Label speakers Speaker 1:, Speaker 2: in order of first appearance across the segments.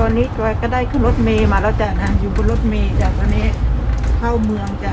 Speaker 1: ตอนนี้จอยก็ได้ขึ้นรถเมย์มาแล้วจ้ะนะอยู่บนรถเมย์จากตอนนี้เข้าเมืองจ้ะ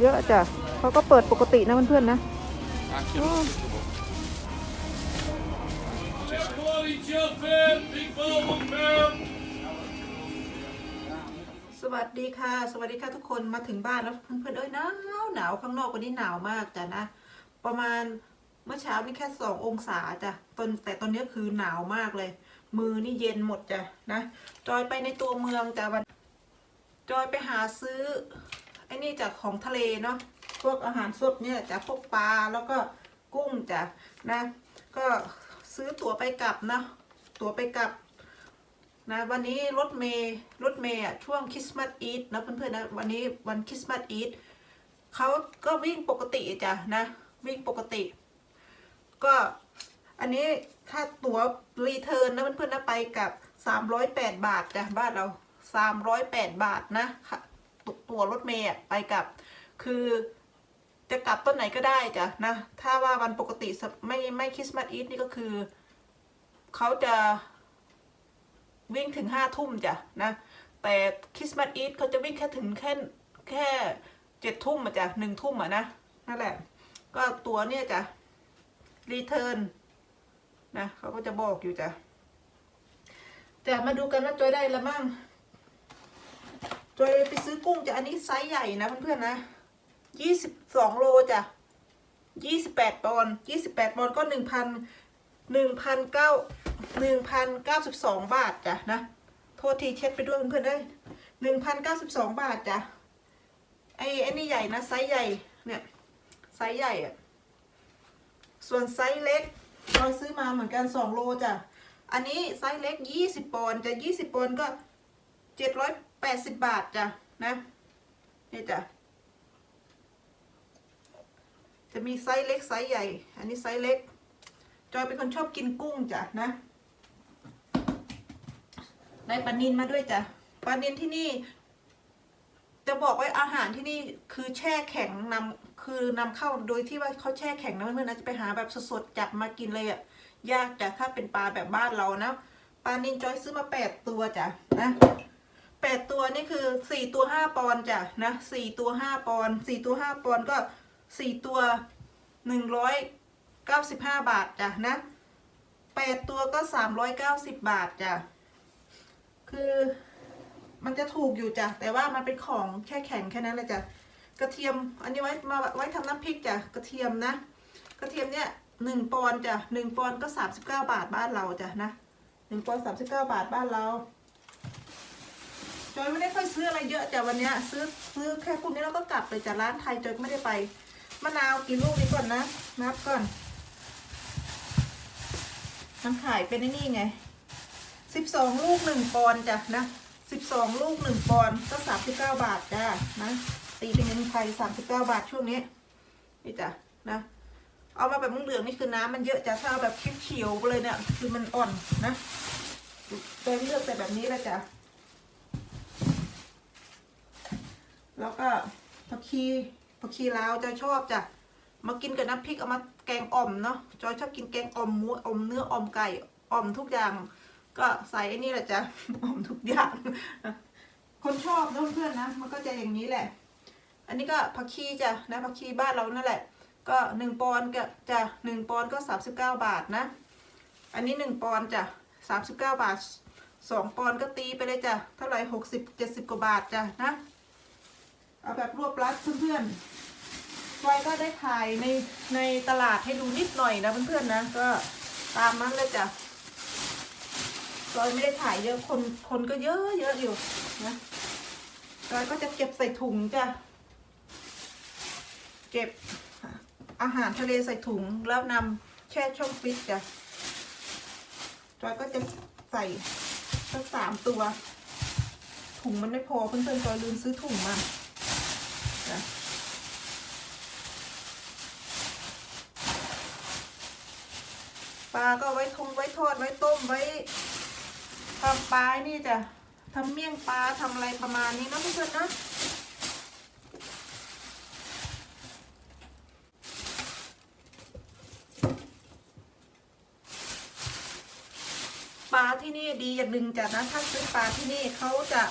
Speaker 1: เยอะจ้ะเขาก็เปิดปกตินะเพื่อนๆนะ
Speaker 2: Anche
Speaker 1: Oh.
Speaker 2: lo stesso
Speaker 3: Fuori Giuffre, Big Ball Bell.
Speaker 1: สวัสดีค่ะ สวัสดีค่ะทุกคนมาถึงบ้านแล้วเพื่อนๆเอ้ยหนาวหนาวข้างนอกวันนี้หนาวมากจ้ะนะ ประมาณเมื่อเช้านี่แค่สององศาจ้ะตอนแต่ตอนนี้คือหนาวมากเลย มือนี่เย็นหมดจ้ะนะ จอยไปในตัวเมืองจ้ะวัน จอยไปหาซื้อ ไอ้นี่จากของทะเลเนาะพวกอาหารสดเนี่ยจากพวกปลาแล้วก็กุ้งจ้ะนะ ก็ซื้อตั๋วไปกลับเนาะตั๋วไปกลับนะวันนี้รถเมย์รถเมย์อะช่วงคริสต์มาสอีทนะเพื่อนๆนะวันนี้วันคริสต์มาสอีทเขาก็วิ่งปกติจ้ะนะวิ่งปกติ ก็อันนี้ค่าตั๋วรีเทิร์นนะเพื่อนๆนะไปกับ 308 บาทจ้ะบ้านเรา 308 บาทนะค่ะ ตัวรถเมย์ไปกับ คือจะกลับต้นไหนก็ได้จ้ะนะ ถ้าว่าวันปกติไม่ไม่คริสต์มาสอีทนี่ก็คือ เขาจะวิ่งถึงห้าทุ่มจ้ะนะ แต่คริสต์มาสอีทเขาจะวิ่งแค่ถึงแค่แค่เจ็ดทุ่มจ้ะหนึ่งทุ่มอะนะนั่นแหละ ก็ตัวเนี่ยจ้ะรีเทิร์นนะเขาก็จะบอกอยู่จ้ะแต่มาดูกันว่าจอยได้ละมั่ง จอยไปซื้อกุ้งจ้ะอันนี้ไซส์ใหญ่นะเพื่อนๆนะยี่สิบสองโลจ้ะยี่สิบแปดปอนยี่สิบแปดปอนก็หนึ่งพันหนึ่งพันเก้าหนึ่งพันเก้าสิบสองบาทจ้ะนะ โทษทีเช็ดไปด้วยเพื่อนๆเอ้หนึ่งพันเก้าสิบสองบาทจ้ะไอ้ไอ้นี่ใหญ่นะไซส์ใหญ่เนี่ยไซส์ใหญ่อะส่วนไซส์เล็กเราซื้อมาเหมือนกันสองโลจ้ะอันนี้ไซส์เล็กยี่สิบปอนด์จะยี่สิบปอนด์ก็ เจ็ดร้อยแปดสิบบาทจ้ะนะนี่จ้ะจะมีไซส์เล็กไซส์ใหญ่ อันนี้ไซส์เล็ก จอยเป็นคนชอบกินกุ้งจ้ะนะได้ปลานินมาด้วยจ้ะปลานินที่นี่ จะบอกว่าอาหารที่นี่คือแช่แข็งนำคือนำเข้าโดยที่ว่าเขาแช่แข็งนะเพื่อนๆนะจะไปหาแบบสดๆจับมากินเลยอะ่ะยากจ้ะถ้าเป็นปลาแบบบ้านเรานะปลานินจอยซื้อมาแปดตัวจ้ะนะ แปดตัวนี่คือสี่ตัวห้าปอนจ้ะนะสี่ตัวห้าปอนสี่ตัวห้าปอนก็สี่ตัวหนึ่งร้อยเก้าสิบห้าบาทจ้ะนะแปดตัวก็สามร้อยเก้าสิบบาทจ้ะคือมันจะถูกอยู่จ้ะแต่ว่ามันเป็นของแค่แข็งแค่นั้นเลยจ้ะกระเทียมอันนี้ไว้มาไว้ทำน้ำพริกจ้ะกระเทียมนะ กระเทียมเนี่ยหนึ่งปอนจ้ะหนึ่งปอนก็สามสิบเก้าบาทบ้านเราจ้ะนะหนึ่งปอนสามสิบเก้าบาทบ้านเรา จอยไม่ได้ค่อยซื้ออะไรเยอะจ้ะวันเนี้ยซื้อซื้อแค่พวกนี้แล้วก็กลับเลยจ้ะร้านไทยจอยไม่ได้ไปมะนาวกี่ลูกนี้ก่อนนะนับก่อนมันขายเป็นนี่ไงสิบสองลูกหนึ่งปอนจ้ะนะสิบสองลูกหนึ่งปอนก็สามสิบเก้าบาทจ้ะนะตีเป็นเงินไทยสามสิบเก้าบาทช่วงนี้นี่จ้ะนะเอามาแบบเหลืองนี่คือน้ำมันเยอะจ้ะถ้าเอาแบบเขียวๆเลยเนี่ยคือมันอ่อนนะโดยเลือกแต่แบบนี้แหละจ้ะ แล้วก็ผักชีผักชีลาวจะชอบจ้ะมากินกับน้ำพริกเอามาแกงอ่อมเนาะจอยชอบกินแกงอ่อมหมูอ่อมเนื้ออ่อมไก่อ่อมทุกอย่าง ก็ใส่ไอ้นี่แหละจ้ะอ่อมทุกอย่างคนชอบนะเพื่อนๆนะ มันก็จะอย่างนี้แหละ อันนี้ก็ผักชีจ้ะนะผักชีบ้านเรานั่นแหละ ก็หนึ่งปอนก็จะหนึ่งปอนก็สามสิบเก้าบาทนะ อันนี้หนึ่งปอนจ้ะสามสิบเก้าบาทสองปอนก็ตีไปเลยจ้ะเท่าไหร่หกสิบเจ็ดสิบกว่าบาทจ้ะนะ เอาแบบรวบรัดเพื่อนๆจอยก็ได้ถ่ายในในตลาดให้ดูนิดหน่อยนะเพื่อนๆนะก็ตามนั้นเลยจ้ะจอยไม่ได้ถ่ายเยอะคนคนก็เยอะเยอะอยู่นะจอยก็จะเก็บใส่ถุงจ้ะเก็บอาหารทะเลใส่ถุงแล้วนำแช่ช่องฟิตจ้ะจอยก็จะใส่สักสามตัว ถุงมันไม่พอเพื่อนๆจอยลืมซื้อถุงมา จ้ะปลาก็ไว้ทงไว้ทอดไว้ต้มไว้ทำปลานี่จ้ะทำเมี่ยงปลาทำอะไรประมาณนี้นะเพื่อนๆนะปลาที่นี่ดีอย่างหนึ่งจ้ะนะถ้าซื้อปลาที่นี่เขาจะ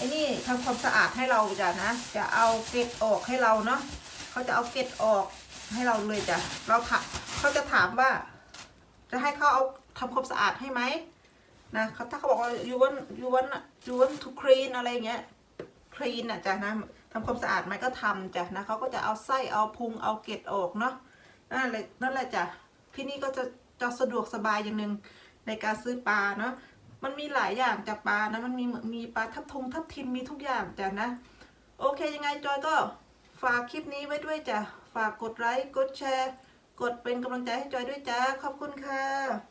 Speaker 1: ไอ้นี่ทำความสะอาดให้เราจ้ะนะ จะเอาเกล็ดออกให้เราเนาะเขาจะเอาเกล็ดออกให้เราเลยจ้ะเราถามเขาจะถามว่า จะให้เขาเอาทำความสะอาดให้ไหมนะเขาถ้าเขาบอกว่า you want you want you want to clean อะไรเงี้ย clean อะจ้ะนะทำความสะอาดไหมก็ทำจ้ะนะเขาก็จะเอาไส้เอาพุงเอาเกล็ดออกเนาะนั่นแหละนั่นแหละจ้ะที่นี่ก็จะจะสะดวกสบายอย่างหนึ่งในการซื้อปลาเนาะ มันมีหลายอย่างจากปลานะมันมีมีปลาทับทงทับทิมมีทุกอย่างจ้ะนะ โอเคยังไงจอยก็ฝากคลิปนี้ไว้ด้วยจ้ะฝากกดไลค์กดแชร์ กดเป็นกำลังใจให้จอยด้วยจ้าขอบคุณค่ะ